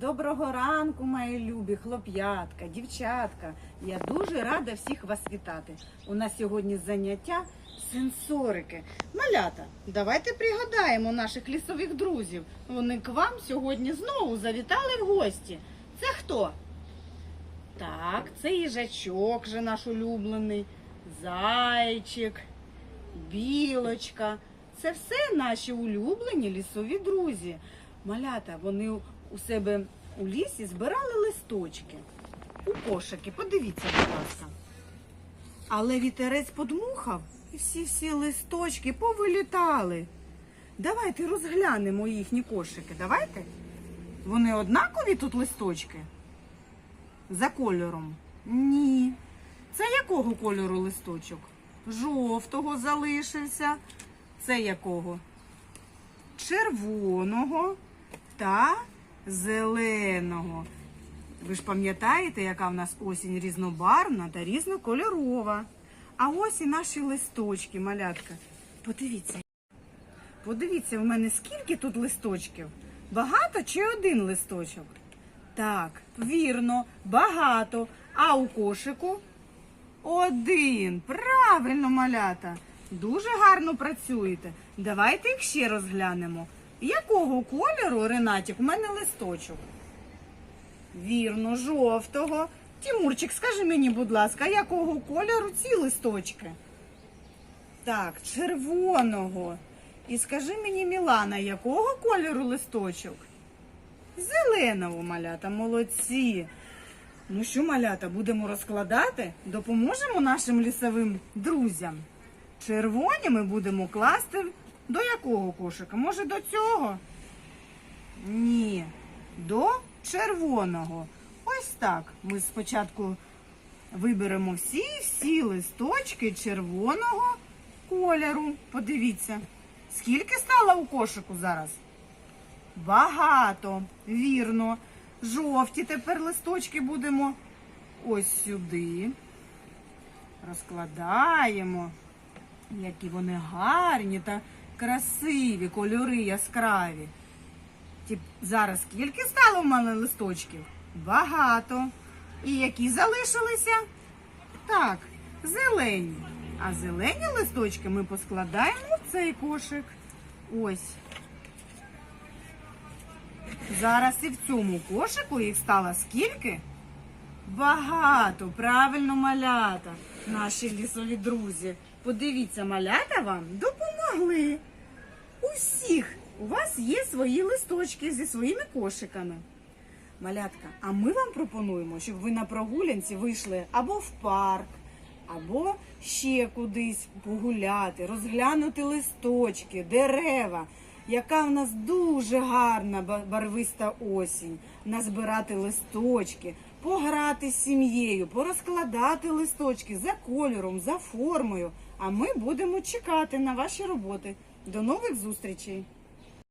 Доброго ранку, мої любі хлоп'ятка, дівчатка. Я дуже рада всіх вас вітати. У нас сьогодні заняття сенсорики. Малята, давайте пригадаємо наших лісових друзів. Вони к вам сьогодні знову завітали в гості. Це хто? Так, це їжачок же наш улюблений, зайчик, білочка. Це все наші улюблені лісові друзі. Малята, вони у себе у лісі збирали листочки у кошики. Подивіться, будь ласка. Але вітерець подмухав, і всі-всі листочки повилітали. Давайте розглянемо їхні кошики. Давайте. Вони однакові тут листочки? За кольором? Ні. Це якого кольору листочок? Жовтого залишився. Це якого? Червоного та зеленого. Ви ж пам'ятаєте, яка в нас осінь різнобарвна та різнокольорова. А ось і наші листочки, малятка. Подивіться. Подивіться, в мене скільки тут листочків? Багато чи один листочок? Так, вірно, багато. А у кошику один. Правильно, малята. Дуже гарно працюєте. Давайте їх ще розглянемо. Якого кольору, Ренатік, у мене листочок? Вірно, жовтого. Тімурчик, скажи мені, будь ласка, якого кольору ці листочки? Так, червоного. І скажи мені, Мілана, якого кольору листочок? Зеленого малята, молодці. Ну що, малята, будемо розкладати? Допоможемо нашим лісовим друзям. Червоні ми будемо класти до якого кошика? Може до цього? Ні, до червоного. Ось так. Ми спочатку виберемо всі-всі листочки червоного кольору. Подивіться, скільки стало у кошику зараз? Багато, вірно. Жовті тепер листочки будемо ось сюди. Розкладаємо. Які вони гарні та красиві, кольори яскраві. Ті- Зараз скільки стало в мене листочків? Багато. І які залишилися? Так, зелені. А зелені листочки ми поскладаємо в цей кошик. Ось. Зараз і в цьому кошику їх стало скільки? Багато, правильно, малята, наші лісові друзі. Подивіться, малята вам допомогли. У всіх у вас є свої листочки зі своїми кошиками. Малятка, а ми вам пропонуємо, щоб ви на прогулянці вийшли або в парк, або ще кудись погуляти, розглянути листочки, дерева. Яка в нас дуже гарна ба- барвиста осінь. Назбирати листочки, пограти з сім'єю, порозкладати листочки за кольором, за формою. А ми будемо чекати на ваші роботи. До нових зустрічей!